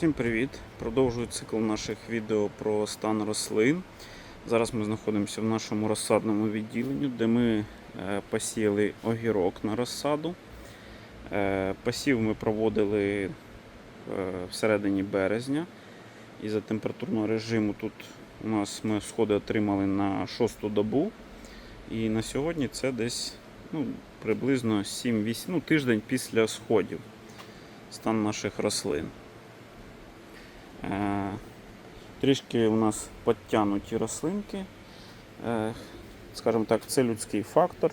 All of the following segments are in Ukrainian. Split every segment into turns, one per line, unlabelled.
Всім привіт! Продовжую цикл наших відео про стан рослин. Зараз ми знаходимося в нашому розсадному відділенні, де ми е, посіяли огірок на розсаду. Е, Посів ми проводили е, всередині березня. І за температурного режиму тут у нас ми сходи отримали на шосту добу. І на сьогодні це десь ну, приблизно 7-8 ну, тиждень після сходів. Стан наших рослин. Трішки у нас підтягнуті рослинки. Е, Скажімо так, це людський фактор.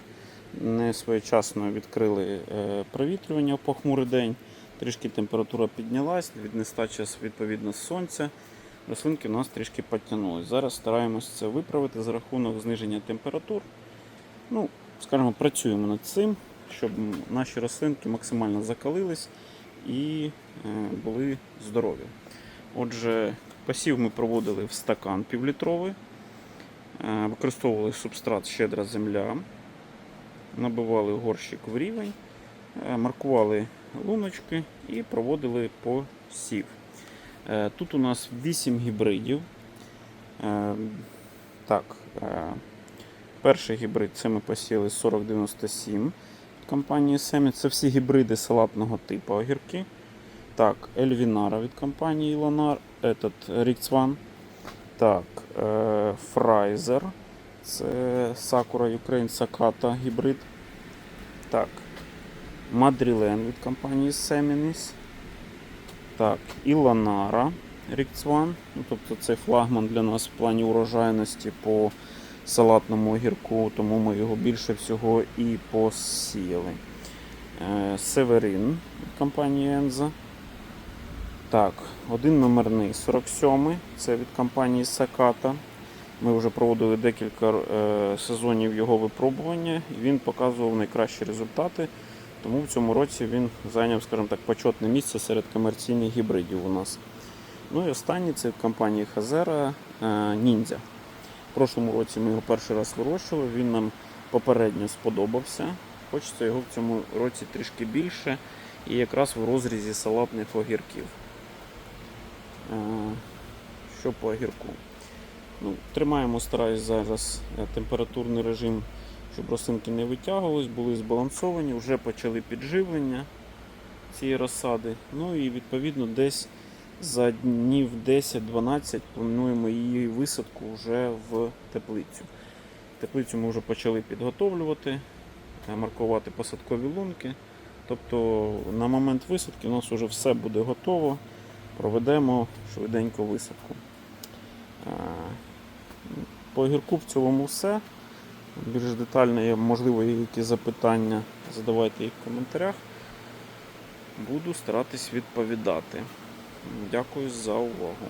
Не своєчасно відкрили е, провітрювання в похмурий день. Трішки температура піднялась, від нестачі відповідно сонця. Рослинки у нас трішки підтягнулись. Зараз стараємось це виправити за рахунок зниження температур. Ну, скажімо, працюємо над цим, щоб наші рослинки максимально закалились і е, були здорові. Отже, посів ми проводили в стакан півлітровий, е, використовували субстрат щедра земля, набивали горщик в рівень, е, маркували луночки і проводили посів. Е, Тут у нас 8 гібридів. Так, перший гібрид це ми посіяли 4097 компанії Семі. Це всі гібриди салатного типу огірки. Так, Ельвінара від компанії Ланар, этот Rix Так, е, Фрайзер. Це Sakura Ukraine Sakata гібрид. Так. Мадрілен від компанії Seminis. Так, Іланара Rix One. Ну, тобто це флагман для нас в плані урожайності по салатному огірку, тому ми його більше всього і посіяли. Е, Северин від компанії Enza. Так, один номерний 47 це від компанії Sakata. Ми вже проводили декілька е, сезонів його випробування, і він показував найкращі результати. Тому в цьому році він зайняв, скажімо так, почетне місце серед комерційних гібридів у нас. Ну і останній це від компанії Хазера Ніндзя. В прошлому році ми його перший раз вирощували, він нам попередньо сподобався. Хочеться його в цьому році трішки більше і якраз в розрізі салатних огірків. Е, Що по огірку? Ну, тримаємо, стараюсь зараз е, температурний режим, щоб рослинки не витягувались, були збалансовані, вже почали підживлення цієї розсади. Ну і відповідно десь за днів 10-12 плануємо її висадку вже в теплицю. Теплицю ми вже почали підготовлювати, е, маркувати посадкові лунки. Тобто на момент висадки у нас вже все буде готово. Проведемо швиденько висадку. Е, По огірку в цілому все. Більш детально, є, можливо, які запитання, задавайте їх в коментарях. Буду старатись відповідати. Дякую за увагу.